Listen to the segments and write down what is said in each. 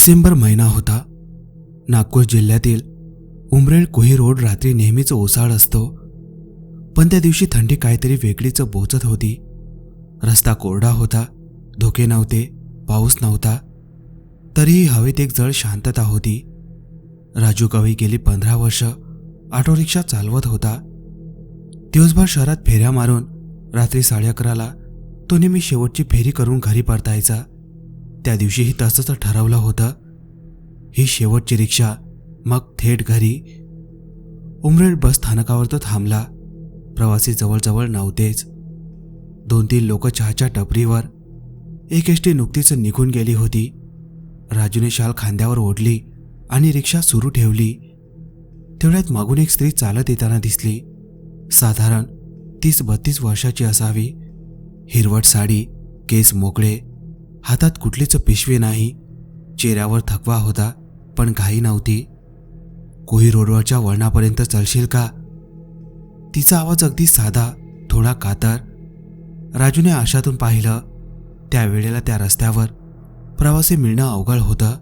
डिसेंबर महिना होता. नागपूर जिल्ह्यातील उमरेड कोही रोड रात्री नेहमीच ओसाड असतो. पण त्या दिवशी थंडी काहीतरी वेगळीच बोचत होती. रस्ता कोरडा होता धोके नव्हते पाऊस नव्हता. तरीही हवेत एक जळ शांतता होती. राजू कवी गेली पंधरा वर्ष ऑटो रिक्षा चालवत होता. दिवसभर शहरात फेऱ्या मारून रात्री साडे अकराला तो नेहमी शेवटची फेरी करून घरी परतायचा. त्या दिवशीही तसंच ठरवलं होतं. ही शेवटची रिक्षा मग थेट घरी. उमरेड बस स्थानकावर तो थांबला. प्रवासी जवळजवळ नव्हतेच. दोन तीन लोक चहाच्या टपरीवर एक एसटी नुकतीच निघून गेली होती. राजूने शाल खांद्यावर ओढली आणि रिक्षा सुरू ठेवली. तेवढ्यात मागून एक स्त्री चालत येताना दिसली. साधारण तीस बत्तीस वर्षाची असावी. हिरवट साडी केस मोकळे हातात कुठलीच पिशवी नाही. चेहऱ्यावर थकवा होता पण घाई नव्हती. कोही रोडवरच्या वळणापर्यंत चलशील का? तिचा आवाज अगदी साधा थोडा कातर. राजूने आशातून पाहिलं त्यावेळेला त्या रस्त्यावर प्रवासी मिळणं अवघड होतं.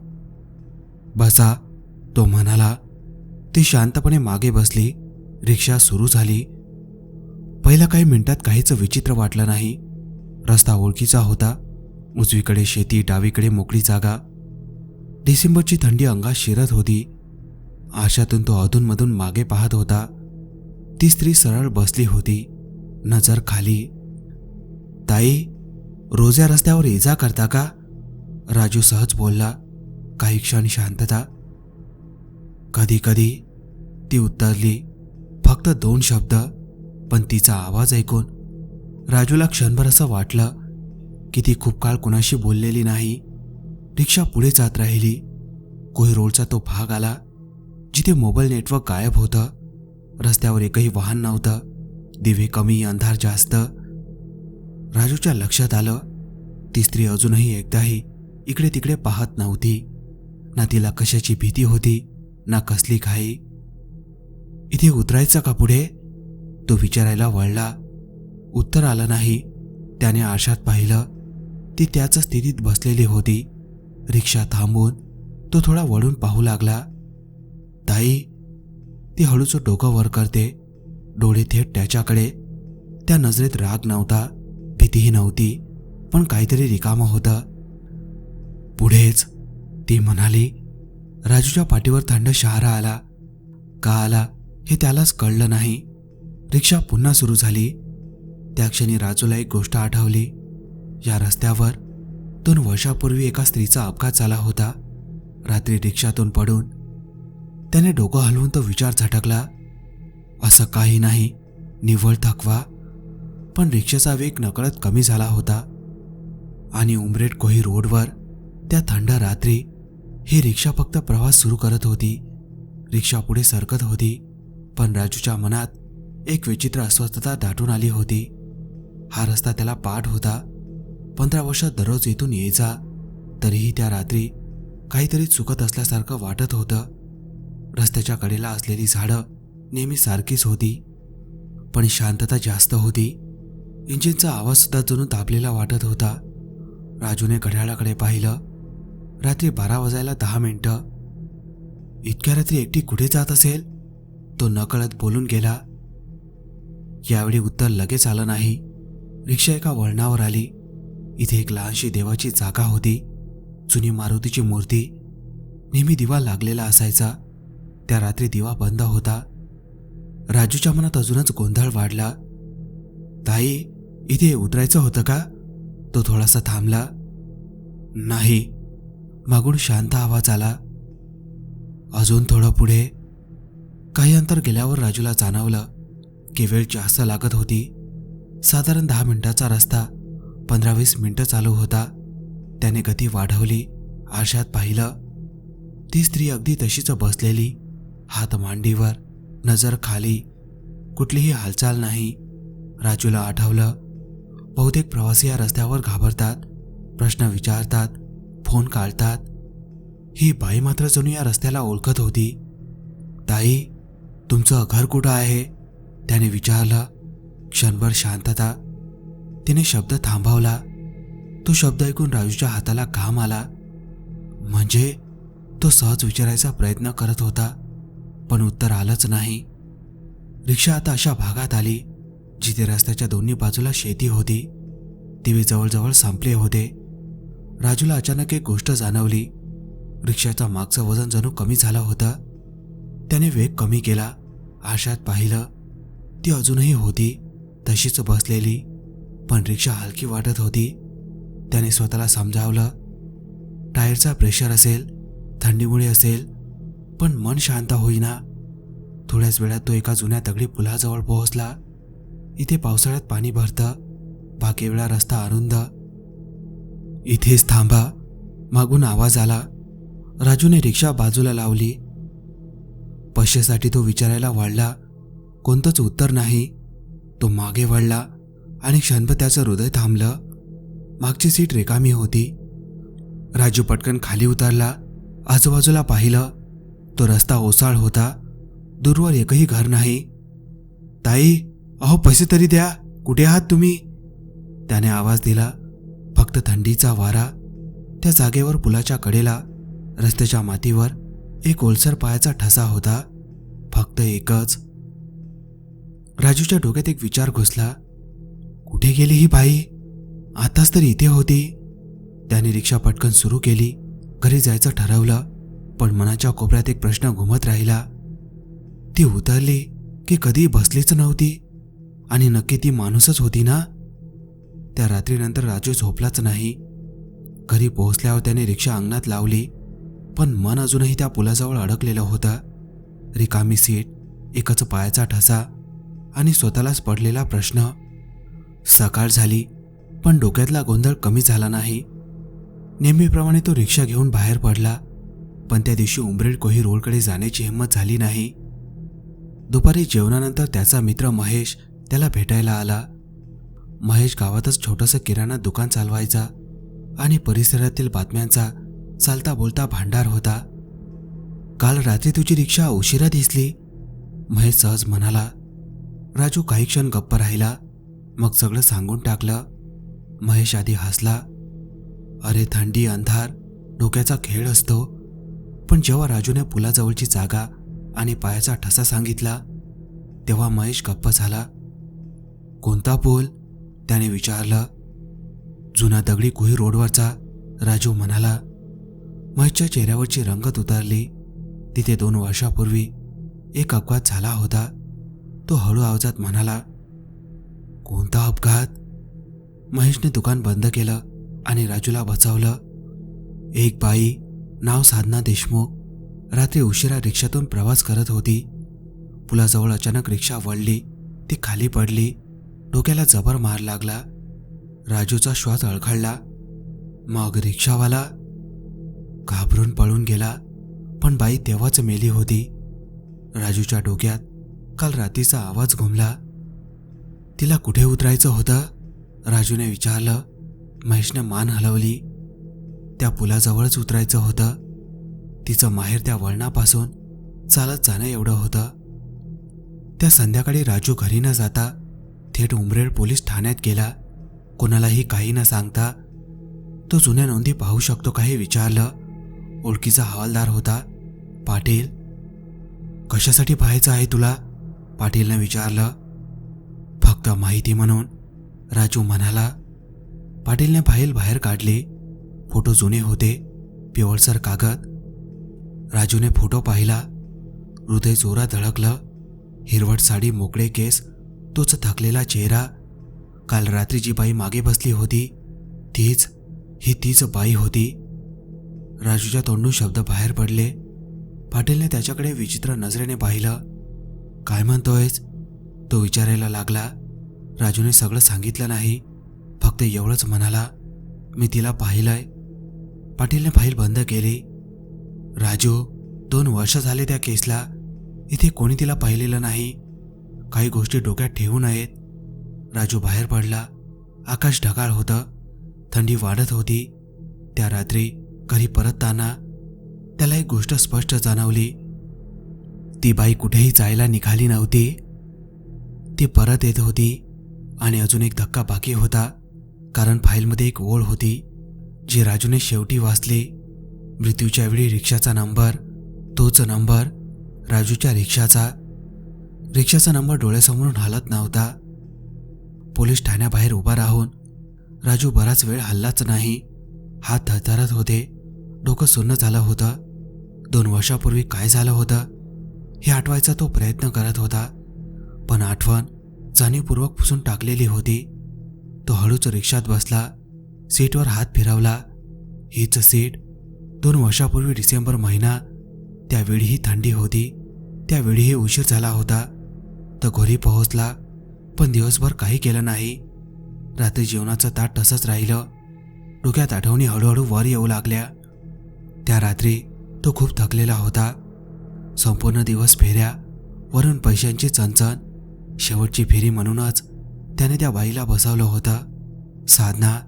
बसा तो म्हणाला. ती शांतपणे मागे बसली रिक्षा सुरू झाली. पहिल्या काही मिनिटात काहीच विचित्र वाटलं नाही. रस्ता ओळखीचा होता. उजवीकडे शेती डावीकडे मोकळी जागा. डिसेंबरची थंडी अंगात शिरत होती. आशातून तो अधूनमधून मागे पाहत होता. ती स्त्री सरळ बसली होती. नजर खाली. ताई रोज या रस्त्यावर ये जा करता का? राजू सहज बोलला. काही क्षण शांतता. कधी कधी ती उत्तरली. फक्त दोन शब्द पण तिचा आवाज ऐकून. राजूला क्षणभर असं वाटलं की ती खूप काळ कुणाशी बोललेली नाही. रिक्षा पुढे जात राहिली. कोही रोडचा तो भाग आला जिथे मोबाईल नेटवर्क गायब होतं. रस्त्यावर एकही वाहन नव्हतं. दिवे कमी अंधार जास्त. राजूच्या लक्षात आलं ती स्त्री अजूनही एकदाही इकडे तिकडे पाहत नव्हती. ना तिला कशाची भीती होती ना कसली घाई. इथे उतरायचं का पुढे? तो विचारायला वळला. उत्तर आलं नाही. त्याने आशात पाहिलं ती त्याच स्थितीत बसलेली होती. रिक्षा थांबून तो थोडा वळून पाहू लागला. ताई ती हळूच डोकं वर करते. डोळे थेट त्याच्याकडे. त्या नजरेत राग नव्हता भीतीही नव्हती पण काहीतरी रिकामं होतं. पुढेच ती म्हणाली. राजूच्या पाठीवर थंड शहारा आला. का आला हे त्यालाच कळलं नाही. रिक्षा पुन्हा सुरू झाली. त्या क्षणी राजूला एक गोष्ट आठवली. या रस्त्यावर दोन वर्षापूर्वी एका स्त्रीचा अपघात झाला होता. रात्री रिक्षातून पडून त्याने डोकं हलवून तो विचार झटकला. असं काही नाही निव्वळ थकवा पण रिक्षेचा वेग नकळत कमी झाला होता. आणि उमरेड कोही रोडवर त्या थंड रात्री ही रिक्षा फक्त प्रवास सुरू करत होती. रिक्षा पुढे सरकत होती पण राजूच्या मनात एक विचित्र अस्वस्थता दाटून आली होती. हा रस्ता त्याला पाठ होता. पंधरा वर्षात दररोज इथून यायचा तरीही त्या रात्री काहीतरी चुकत असल्यासारखं वाटत होतं. रस्त्याच्या कडेला असलेली झाडं नेहमी सारखीच होती पण शांतता जास्त होती. इंजिनचा आवाज सुद्धा जणू दाबलेला वाटत होता. राजूने घड्याळाकडे पाहिलं. रात्री बारा वाजायला दहा मिनटं. इतक्या रात्री एकटी कुठे जात असेल? तो नकळत बोलून गेला. यावेळी उत्तर लगेच आलं नाही. रिक्षा एका वळणावर आली. इथे एक लहानशी देवाची जागा होती. जुनी मारुतीची मूर्ती. नेहमी दिवा लागलेला असायचा. त्या रात्री दिवा बंद होता. राजूच्या मनात अजूनच गोंधळ वाढला. ताई इथे उतरायचं होतं का? तो थोडासा थांबला. नाही. मागून शांत आवाज आला. अजून थोडं पुढे. काही अंतर गेल्यावर राजूला जाणवलं की वेळ जास्त लागत होती. साधारण दहा मिनिटाचा रस्ता. पंधरा वीस मिनटं चालू होता. त्याने गती वाढवली आरशात पाहिलं. ती स्त्री अगदी तशीच बसलेली हात मांडीवर नजर खाली. कुठलीही हालचाल नाही. राजूला आठवलं बहुतेक प्रवासी या रस्त्यावर घाबरतात प्रश्न विचारतात फोन काढतात. ही बाई मात्र जणू या रस्त्याला ओळखत होती. ताई तुमचं घर कुठं आहे? त्याने विचारलं. क्षणभर शांतता तिने शब्द थांबवला. तो शब्द ऐकून राजूच्या हाताला घाम आला. म्हणजे तो सहज विचारायचा प्रयत्न करत होता पण उत्तर आलंच नाही. रिक्षा आता अशा भागात आली जिथे रस्त्याच्या दोन्ही बाजूला शेती होती. दिवे जवळजवळ संपले होते. राजूला अचानक एक गोष्ट जाणवली. रिक्षाचा मागचं वजन जणू कमी झालं होतं. त्याने वेग कमी केला. आशात पाहिलं ती अजूनही होती तशीच बसलेली. पण रिक्षा हलकी वाटत होती. त्याने स्वतःला समजावलं. टायरचा प्रेशर असेल थंडीमुळे असेल पण मन शांत होईना. थोड्याच वेळात तो एका जुन्या दगडी पुलाजवळ पोहोचला. इथे पावसाळ्यात पाणी भरतं बाकी वेळा रस्ता अरुंद. इथेच थांबा मागून आवाज आला. राजूने रिक्षा बाजूला लावली. पैशासाठी तो विचारायला वाढला. कोणतंच उत्तर नाही. तो मागे वळला. आणि क्षणभर त्याचं हृदय थांबलं. मागची सीट रिकामी होती. राजू पटकन खाली उतरला. आजूबाजूला पाहिलं तो रस्ता ओसाळ होता. दूरवर एकही घर नाही. ताई अहो पैसे तरी द्या. कुठे आहात तुम्ही? त्याने आवाज दिला. फक्त थंडीचा वारा. त्या जागेवर पुलाच्या कडेला रस्त्याच्या मातीवर एक ओलसर पायाचा ठसा होता. फक्त एकच. राजूच्या डोक्यात एक विचार घुसला. कुठे गेली ही बाई? आताच तर इथे होती. त्याने रिक्षा पटकन सुरू केली. घरी जायचं ठरवलं पण मनाच्या कोपऱ्यात एक प्रश्न घुमत राहिला. ती उतरली की कधी बसलीच नव्हती. आणि नक्की ती माणूसच होती ना? त्या रात्रीनंतर राजू झोपलाच नाही. घरी पोहोचल्यावर त्याने रिक्षा अंगणात लावली पण मन अजूनही त्या पुलाजवळ अडकलेलं होतं. रिकामी सीट एकच पायाचा ठसा आणि स्वतःलाच पडलेला प्रश्न. सकाळ झाली पण डोक्यातला गोंधळ कमी झाला नाही. नेहमीप्रमाणे तो रिक्षा घेऊन बाहेर पडला पण त्या दिवशी उमरेड कोही रोडकडे जाण्याची हिंमत झाली नाही. दुपारी जेवणानंतर त्याचा मित्र महेश त्याला भेटायला आला. महेश गावातच छोटंसं किराणा दुकान चालवायचा आणि परिसरातील बातम्यांचा चालता बोलता भांडार होता. काल रात्री तुझी रिक्षा उशिरा दिसली महेश सहज म्हणाला. राजू काही क्षण गप्प राहिला. मग सगळं सांगून टाकलं. महेश आधी हसला. अरे थंडी अंधार डोक्याचा खेळ असतो. पण जेव्हा राजूने पुलाजवळची जागा आणि पायाचा ठसा सांगितला तेव्हा महेश गप्प झाला. कोणता पूल? त्याने विचारलं. जुना दगडी कुही रोडवरचा राजू म्हणाला. महेशच्या चेहऱ्यावरची रंगत उतरली. तिथे दोन वर्षापूर्वी एक अपघात झाला होता. तो हळू आवाजात म्हणाला कोणता अपघात? महेशने दुकान बंद केलं आणि राजूला बचावलं. एक बाई नाव साधना देशमुख रात्री उशिरा रिक्षातून प्रवास करत होती. पुलाजवळ अचानक रिक्षा वळली ती खाली पडली डोक्याला जबर मार लागला. राजूचा श्वास अडखळला. मग रिक्षावाला घाबरून पळून गेला पण बाई तेव्हाच मेली होती. राजूच्या डोक्यात काल रात्रीचा आवाज घुमला. तिला कुठे उतरायचं होतं? राजूने विचारलं. महेशने मान हलवली. त्या पुलाजवळच उतरायचं होतं. तिचं माहेर त्या वळणापासून चालत जाणं एवढं होतं. त्या संध्याकाळी राजू घरी न जाता थेट उमरेड पोलीस ठाण्यात गेला. कोणालाही काही न सांगता तो जुन्या नोंदी पाहू शकतो का हे विचारलं. ओळखीचा हवालदार होता. पाटील कशासाठी पाहायचं आहे तुला? पाटीलनं विचारलं. फक्त माहिती म्हणून राजू म्हणाला पाटीलने फाईल बाहेर काढली. फोटो जुने होते पिवळसर कागद. राजूने फोटो पाहिला. हृदय जोरात धडकलं. हिरवट साडी मोकळे केस तोच थकलेला चेहरा. काल रात्री जी बाई मागे बसली होती तीच ही तीच बाई होती. राजूच्या तोंडून शब्द बाहेर पडले. पाटीलने त्याच्याकडे विचित्र नजरेने पाहिलं. काय म्हणतोयस? तो विचारायला लागला. राजूने सगळं सांगितलं नाही. फक्त एवढंच म्हणाला मी तिला पाहिलंय. पाटीलने फाईल बंद केली. राजू दोन वर्ष झाले त्या केसला. इथे कोणी तिला पाहिलेलं नाही. काही गोष्टी डोक्यात ठेवू नयेत. राजू बाहेर पडला. आकाश ढगाळ होतं. थंडी वाढत होती. त्या रात्री घरी परतताना त्याला एक गोष्ट स्पष्ट जाणवली. ती बाई कुठेही जायला निघाली नव्हती. ती परत येत होती. आणि अजून एक धक्का बाकी होता कारण फाईलमध्ये एक ओळ होती जी राजूने शेवटी वाचली. मृत्यूच्या वेळी रिक्षाचा नंबर तोच नंबर राजूच्या रिक्षाचा. रिक्षाचा नंबर डोळ्यासमोरून हलत नव्हता. पोलीस ठाण्याबाहेर उभा राहून राजू बराच वेळ हल्लाच नाही हात थरथरत होते डोकं सुन्न झालं होतं. दोन वर्षापूर्वी काय झालं होतं हे आठवायचा तो प्रयत्न करत होता पण आठवण जाणीवपूर्वक पुसून टाकलेली होती. तो हळूच रिक्षात बसला. सीटवर हात फिरवला. हीच सीट दोन वर्षापूर्वी डिसेंबर महिना. त्यावेळीही थंडी होती. त्यावेळीही उशीर झाला होता. तो घरी पोहोचला पण दिवसभर काही केलं नाही. रात्री जेवणाचं ताट तसंच राहिलं. डोक्यात आठवणी हळूहळू वर येऊ लागल्या. त्या रात्री तो खूप थकलेला होता. संपूर्ण दिवस फेऱ्या वरून पैशांची चणचण शेवटची फेरी म्हणूनच त्याने त्या बाईला बसवलं होतं. साधना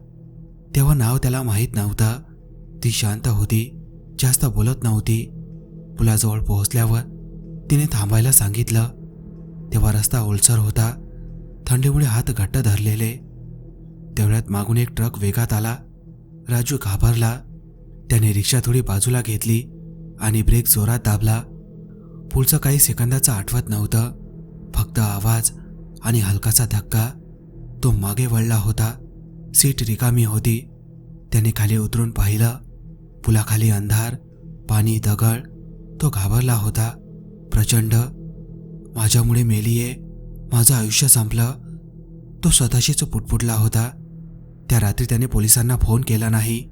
तेव्हा नाव त्याला माहीत नव्हतं. ती शांत होती जास्त बोलत नव्हती. पुलाजवळ पोहोचल्यावर तिने थांबायला सांगितलं. तेव्हा रस्ता ओलसर होता. थंडीमुळे हात घट्ट धरलेले. तेवढ्यात मागून एक ट्रक वेगात आला. राजू घाबरला. त्याने रिक्षा थोडी बाजूला घेतली आणि ब्रेक जोरात दाबला. पुढचं काही सेकंदाचं आठवत नव्हतं. फक्त आवाज आणि हलकासा धक्का. तो मागे वळला होता. सीट रिकामी होती. त्याने खाली उतरून पाहिलं. पुलाखाली अंधार पाणी दगड. तो घाबरला होता. प्रचंड. माझ्यामुळे मेलीये. माझं आयुष्य संपलं. तो स्वतःशीच पुटपुटला होता. त्या रात्री त्याने पोलिसांना फोन केला नाही.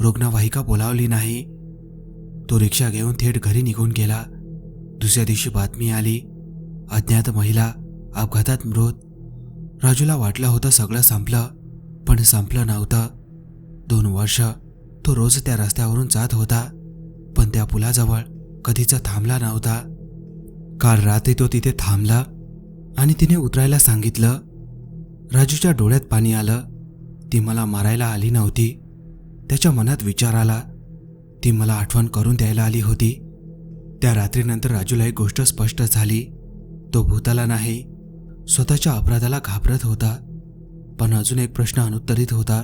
रुग्णवाहिका बोलावली नाही. तो रिक्षा घेऊन थेट घरी निघून गेला. दुसऱ्या दिवशी बातमी आली. अज्ञात महिला अपघातात मृत. राजूला वाटलं होतं सगळं संपलं पण संपलं नव्हतं. दोन वर्ष तो रोज त्या रस्त्यावरून जात होता पण त्या पुलाजवळ कधीच थांबला नव्हता. काल रात्री तो तिथे थांबला आणि तिने उतरायला सांगितलं. राजूच्या डोळ्यात पाणी आलं. ती मला मारायला आली नव्हती. त्याच्या मनात विचार आला. ती मला आठवण करून द्यायला आली होती. त्या रात्रीनंतर राजूला एक गोष्ट स्पष्ट झाली. तो भूताला नाही स्वतःच्या अपराधाला घाबरत होता. पण अजून एक प्रश्न अनुत्तरित होता.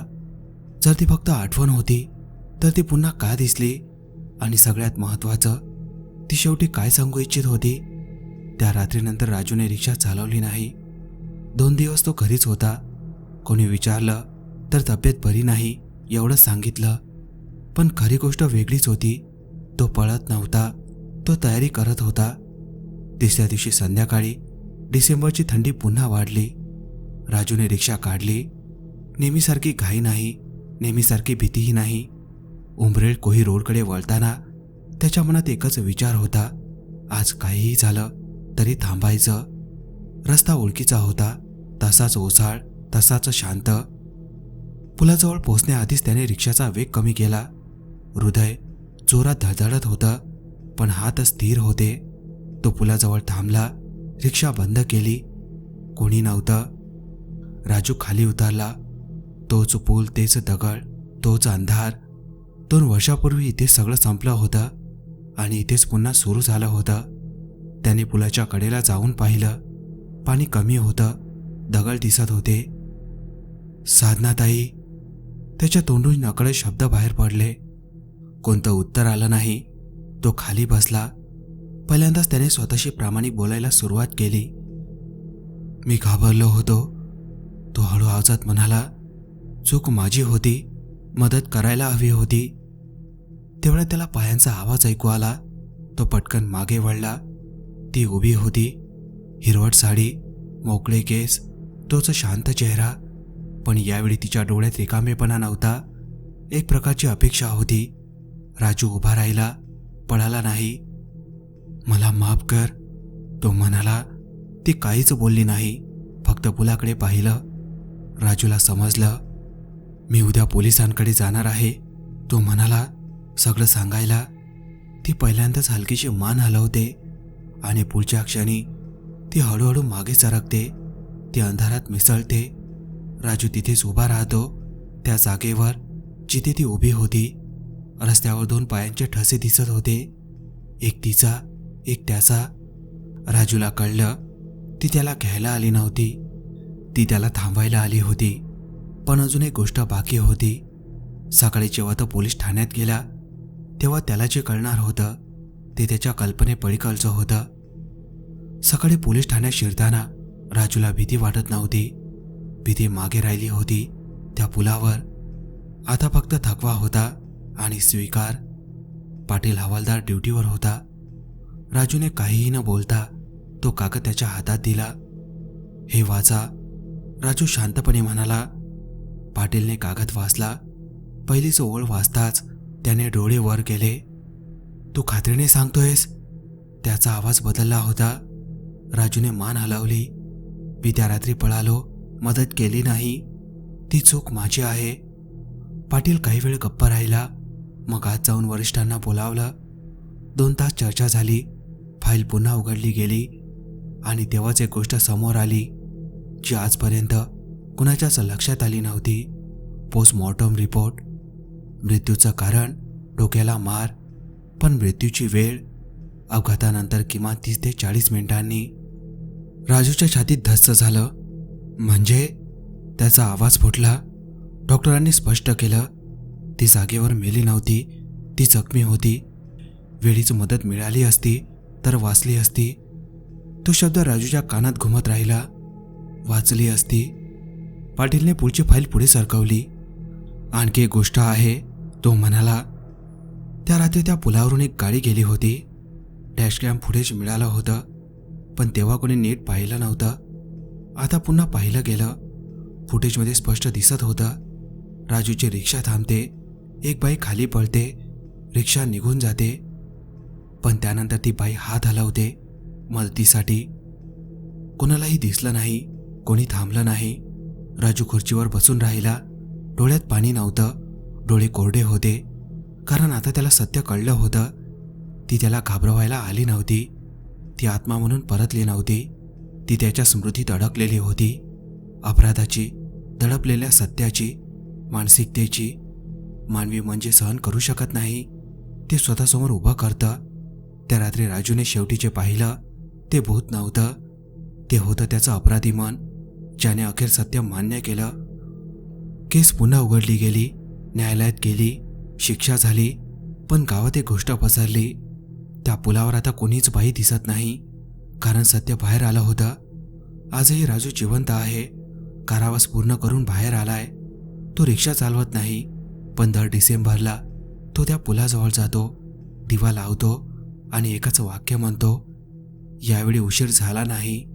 जर ती फक्त आठवण होती तर ती पुन्हा का दिसली? आणि सगळ्यात महत्त्वाचं ती शेवटी काय सांगू इच्छित होती? त्या रात्रीनंतर राजूने रिक्षा चालवली नाही. दोन दिवस तो घरीच होता. कोणी विचारलं तर तब्येत बरी नाही एवढंच सांगितलं. पण खरी गोष्ट वेगळीच होती. तो पळत नव्हता. तो तयारी करत होता. तिसऱ्या दिवशी संध्याकाळी डिसेंबरची थंडी पुन्हा वाढली. राजूने रिक्षा काढली. नेहमीसारखी घाई नाही नेहमीसारखी भीतीही नाही. उंबरेळ कोही रोडकडे वळताना त्याच्या मनात एकच विचार होता. आज काहीही झालं तरी थांबायचं. रस्ता ओळखीचा होता. तसाच ओसाळ तसाच शांत. पुलाजवळ पोहोचण्याआधीच त्याने रिक्षाचा वेग कमी केला. हृदय जोरात धडधडत होतं पण हात स्थिर होते. तो पुलाजवळ थांबला रिक्षा बंद केली. कोणी नव्हतं. राजू खाली उतरला. तोच पूल तेच दगड तोच अंधार. दोन वर्षापूर्वी इथे सगळं संपलं होतं आणि इथेच पुन्हा सुरू झालं होतं. त्याने पुलाच्या कडेला जाऊन पाहिलं. पाणी कमी होतं. दगड दिसत होते. साधनाताई त्याच्या तोंडून नकळे शब्द बाहेर पडले. कोणतं उत्तर आलं नाही. तो खाली बसला. पहिल्यांदाच त्याने स्वतःशी प्रामाणिक बोलायला सुरुवात केली. मी घाबरलो होतो. तो हळू आवाजात म्हणाला चूक माझी होती. मदत करायला हवी होती. तेवढ्या त्याला पायांचा आवाज ऐकू आला. तो पटकन मागे वळला. ती उभी होती. हिरवट साडी मोकळे केस तोच शांत चेहरा. पण यावेळी तिच्या डोळ्यात रिकामेपणा नव्हता. एक प्रकारची अपेक्षा होती. राजू उभा राहिला पळाला नाही. मला माफ कर. तो म्हणाला ती काहीच बोलली नाही. फक्त पुलाकडे पाहिलं. राजूला समजलं. मी उद्या पोलिसांकडे जाणार आहे. तो म्हणाला सगळं सांगायला. ती पहिल्यांदाच हलकीशी मान हलवते आणि पुढच्या क्षणी ती हळूहळू मागे सरकते. ती अंधारात मिसळते. राजू तिथेच उभा राहतो. त्या जागेवर जिथे ती उभी होती रस्त्यावर दोन पायांचे ठसे दिसत होते. एक तिचा एक त्याचा राजूला कळलं ती त्याला घ्यायला आली नव्हती. ती त्याला थांबवायला आली होती पण अजून एक गोष्ट बाकी होती. सकाळी जेव्हा तो पोलीस ठाण्यात गेला तेव्हा त्याला जे कळणार होतं ते त्याच्या कल्पने पळीकडचं होतं. सकाळी पोलीस ठाण्यात शिरताना राजूला भीती वाटत नव्हती. भीती मागे राहिली होती त्या पुलावर. आता फक्त थकवा होता आणि स्वीकार. पाटील हवालदार ड्युटीवर होता. राजूने काहीही न बोलता तो कागद त्याच्या हातात दिला. हे वाचा. राजू शांतपणे म्हणाला पाटीलने कागद वाचला. पहिलीच ओळ वाचताच त्याने डोळे वर केले. तू खात्रीने सांगतोयस? त्याचा आवाज बदलला होता. राजूने मान हलवली. मी त्या रात्री पळालो. मदत केली नाही. ती चूक माझी आहे. पाटील काही वेळ गप्प राहिला. मग आज जाऊन वरिष्ठांना बोलावलं. दोन तास चर्चा झाली. फाईल पुन्हा उघडली गेली आणि तेव्हाच एक गोष्ट समोर आली जी आजपर्यंत कुणाच्याच लक्षात आली नव्हती. Postmortem report. मृत्यूचं कारण डोक्याला मार पण मृत्यूची वेळ अपघातानंतर किमान तीस ते चाळीस मिनिटांनी. राजूच्या छातीत धस्त झालं. म्हणजे? त्याचा आवाज फुटला. डॉक्टरांनी स्पष्ट केलं. ती जागेवर मेली नव्हती. ती जखमी होती. वेळीच मदत मिळाली असती. तर वाचली असती. तो शब्द राजूच्या कानात घुमत राहिला. वाचली असती. पाटीलने पुढची फाईल पुढे सरकवली. आणखी एक गोष्ट आहे तो म्हणाला त्या रात्री त्या पुलावरून एक गाडी गेली होती. डॅशकॅम फुटेज मिळालं होतं पण तेव्हा कोणी नीट पाहिलं नव्हतं. आता पुन्हा पाहिलं गेलं. फुटेजमध्ये स्पष्ट दिसत होतं. राजूची रिक्षा थांबते. एक बाई खाली पळते. रिक्षा निघून जाते. पण त्यानंतर ती बाई हात हलवते. मदतीसाठी. कोणालाही दिसलं नाही कोणी थांबलं नाही. राजू खुर्चीवर बसून राहिला. डोळ्यात पाणी नव्हतं डोळे कोरडे होते. कारण आता त्याला सत्य कळलं होतं. ती त्याला घाबरवायला आली नव्हती. ती आत्मा म्हणून परतली नव्हती. ती त्याच्या स्मृतीत अडकलेली होती. अपराधाची दडपलेल्या सत्याची मानसिकतेची. मानवी म्हणजे सहन करू शकत नाही. ते स्वतःसमोर उभं करतं. त्या रात्री राजूने शेवटी जे पाहिलं ते भूत नव्हतं. ते होतं त्याचं अपराधी मन ज्याने अखेर सत्य मान्य केलं. केस पुन्हा उघडली गेली न्यायालयात गेली शिक्षा झाली पण गावात एक गोष्ट पसरली. त्या पुलावर आता कोणीच बाई दिसत नाही कारण सत्य बाहेर आलं होतं. आजही राजू जिवंत आहे कारावास पूर्ण करून बाहेर आलाय. तो रिक्षा चालवत नाही पण दर डिसेंबरला तो त्या पुलाजवळ जातो दिवा लावतो आणि एकच वाक्य म्हणतो यावेळी उशीर झाला नाही.